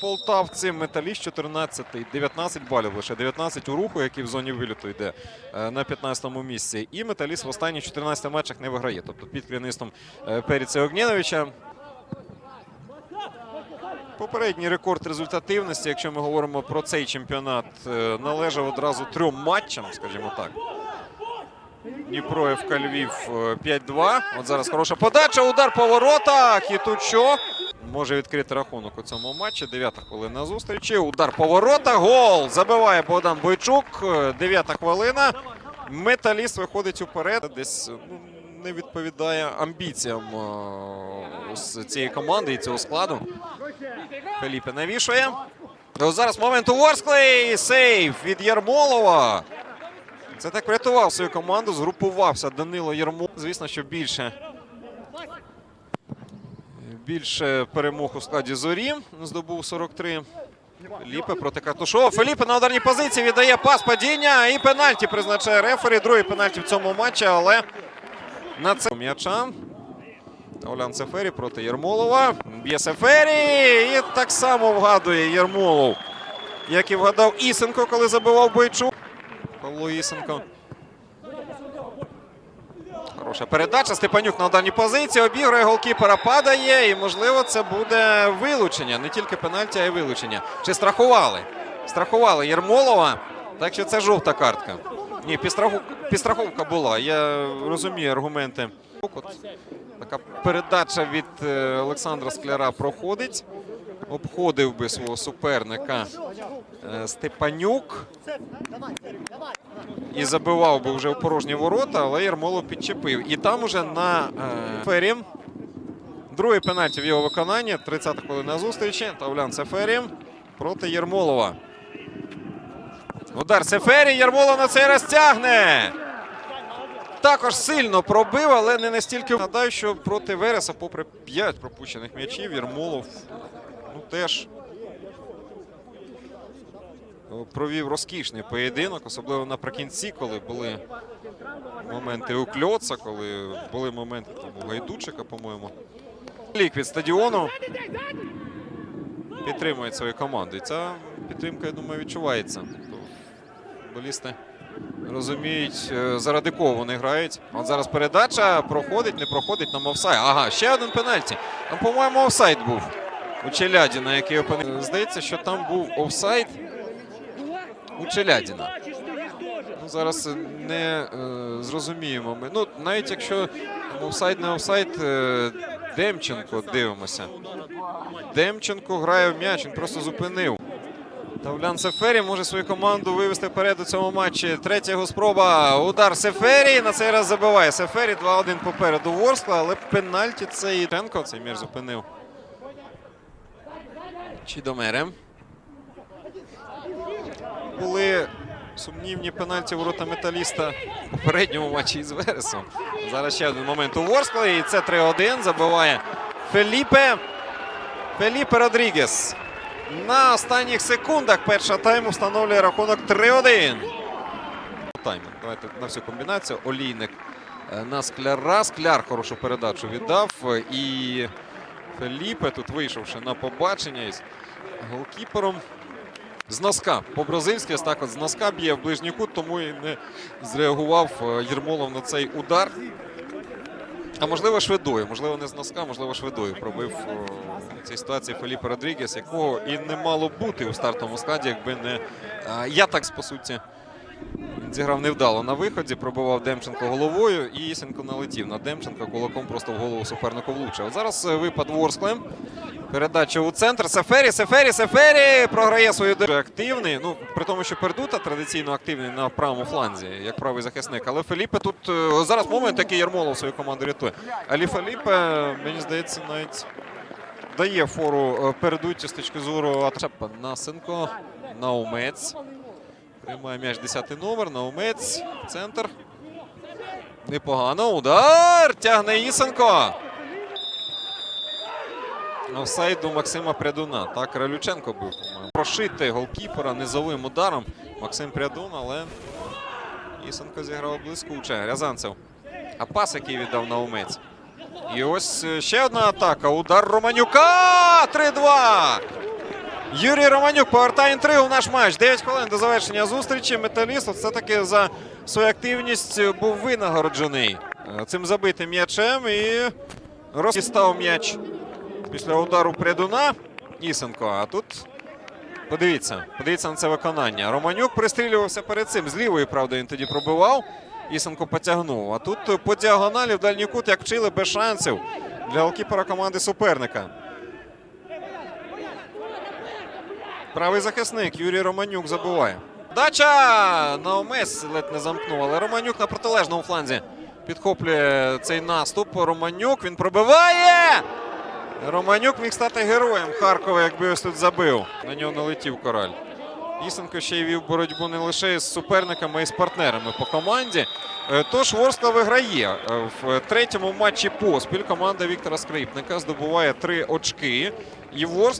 полтавці металіст 14 19 балів. Лише 19 у руху, який в зоні виліту йде е, на 15-му місці. І металіст в останніх 14 матчах не виграє. Тобто під керівництвом е, Періця Огнєновича. Попередній рекорд результативності, якщо ми говоримо про цей чемпіонат, е, належав одразу трьом матчам, скажімо так. Дніпро Львів е, 5-2. От зараз хороша подача, удар по воротах. І тут що? Може відкрити рахунок у цьому матчі. Дев'ята хвилина зустрічі. Удар по воротах. Гол! Забиває Богдан Бойчук. Е, Дев'ята хвилина. Металіст виходить уперед. Десь ну, не відповідає амбіціям е, з цієї команди і цього складу. Феліпе навішує. Ось зараз момент у Ворсклей. Сейв від Ярмолова. Це так врятував свою команду, згрупувався Данило Єрмо. Звісно, що більше, більше перемог у складі зорі. Здобув 43. Феліпе проти Картушова. Феліпе на ударній позиції віддає пас падіння і пенальті призначає рефері. Другий пенальті в цьому матчі, але на це м'яча. Олян Сефері проти Єрмолова. Б'є Сефері. І так само вгадує Єрмолов. Як і вгадав Ісенко, коли забивав Бойчук. Павло Ісенко. Хороша передача. Степанюк на даній позиції. Обігрує голкіпера, падає. І, можливо, це буде вилучення. Не тільки пенальті, а й вилучення. Чи страхували? Страхували Єрмолова. Так що це жовта картка. Ні, підстраховка була. Я розумію аргументи. От така передача від е, Олександра Скляра проходить. Обходив би свого суперника е, Степанюк. І забивав би вже у порожні ворота, але Ярмолов підчепив. І там уже на е, фері. Другий пенальті в його виконанні. 30-та хвилина зустрічі. Тавлян Сефері проти Єрмолова. Удар Сефері. Ярмолов на цей раз тягне. Також сильно пробив, але не настільки. Нагадаю, що проти Вереса, попри 5 пропущених м'ячів, Єрмолов ну, теж провів розкішний поєдинок, особливо наприкінці, коли були моменти у Кльоца, коли були моменти там, у Гайдучика, по-моєму. Лік від стадіону підтримує свою команду. І ця підтримка, я думаю, відчувається. Тобто футболісти розуміють, е, заради кого вони грають. От зараз передача проходить, не проходить нам офсайд. Ага, ще один пенальті. Там, по-моєму, офсайд був у Челядіна, який опинив. Здається, що там був офсайд у Челядіна. Ну, зараз не е, зрозуміємо. Ми. Ну, навіть якщо там офсайд не офсайд, е, Демченко дивимося. Демченко грає в м'яч, він просто зупинив. Тавлян Сефері може свою команду вивести вперед у цьому матчі. Третя його спроба. Удар Сефері. На цей раз забиває Сефері. 2-1 попереду Ворскла, але пенальті це Тенко цей м'яч зупинив. Чідомере. Були сумнівні пенальті ворота металіста в попередньому матчі із Вересом. Зараз ще один момент у Ворскла. І це 3-1. Забиває Феліпе. Феліпе Родрігес. На останніх секундах першого тайму встановлює рахунок 3-1. Таймінг. Давайте на всю комбінацію. Олійник е, на скляра. Скляр хорошу передачу віддав. І Феліпе тут вийшовши на побачення із голкіпером. З носка. По-бразильськи ось так от з носка б'є в ближній кут, тому і не зреагував е, Єрмолов на цей удар. А можливо, швидою. Можливо, не з носка, можливо, швидою пробив е, в цій ситуації Феліпе Родрігес, якого і не мало бути у стартовому складі, якби не е, Ятакс, по суті. Він зіграв невдало на виході, пробивав Демченко головою, і Ісенко налетів на Демченка кулаком просто в голову супернику влучив. Зараз випад Ворсклем. Передача у центр. Сефері, Сефері, Сефері програє свою дуже активний. Ну, при тому, що Пердута традиційно активний на правому фланзі, як правий захисник. Але Феліпе тут е, зараз момент, який Ярмолов свою команду рятує. Але Феліпе, мені здається, навіть дає фору е, Пердуті з точки зору Атшепа. Насенко, Наумець. Приймає м'яч 10 номер. Наумець. Центр. Непогано. Удар. Тягне Ісенко. Офсайд у Максима Прядуна. Так, Кралюченко був. Прошити голкіпера низовим ударом. Максим Прядун, але Ісенко зіграв блискуче. Рязанцев. А пас, який віддав Наумець. І ось е, ще одна атака. Удар Романюка. 3-2. Юрій Романюк повертає інтригу в наш матч. 9 хвилин до завершення зустрічі. Металіст все-таки за свою активність був винагороджений е, цим забитим м'ячем і розістав м'яч після удару Прядуна Ісенко. А тут подивіться, подивіться на це виконання. Романюк пристрілювався перед цим. З лівої, правда, він тоді пробивав. Ісенко потягнув. А тут по діагоналі в дальній кут, як вчили, без шансів для голкіпера команди суперника. Правий захисник Юрій Романюк забиває. Дача! Наумес ледь не замкнув, але Романюк на протилежному фланзі підхоплює цей наступ. Романюк він пробиває! Романюк міг стати героєм Харкова, якби ось тут забив. На нього налетів кораль. Ісенко ще й вів боротьбу не лише з суперниками, а й з партнерами по команді. Е, Тож Ворскла виграє Е, в третьому матчі поспіль. Команда Віктора Скрипника здобуває три очки. І Ворскла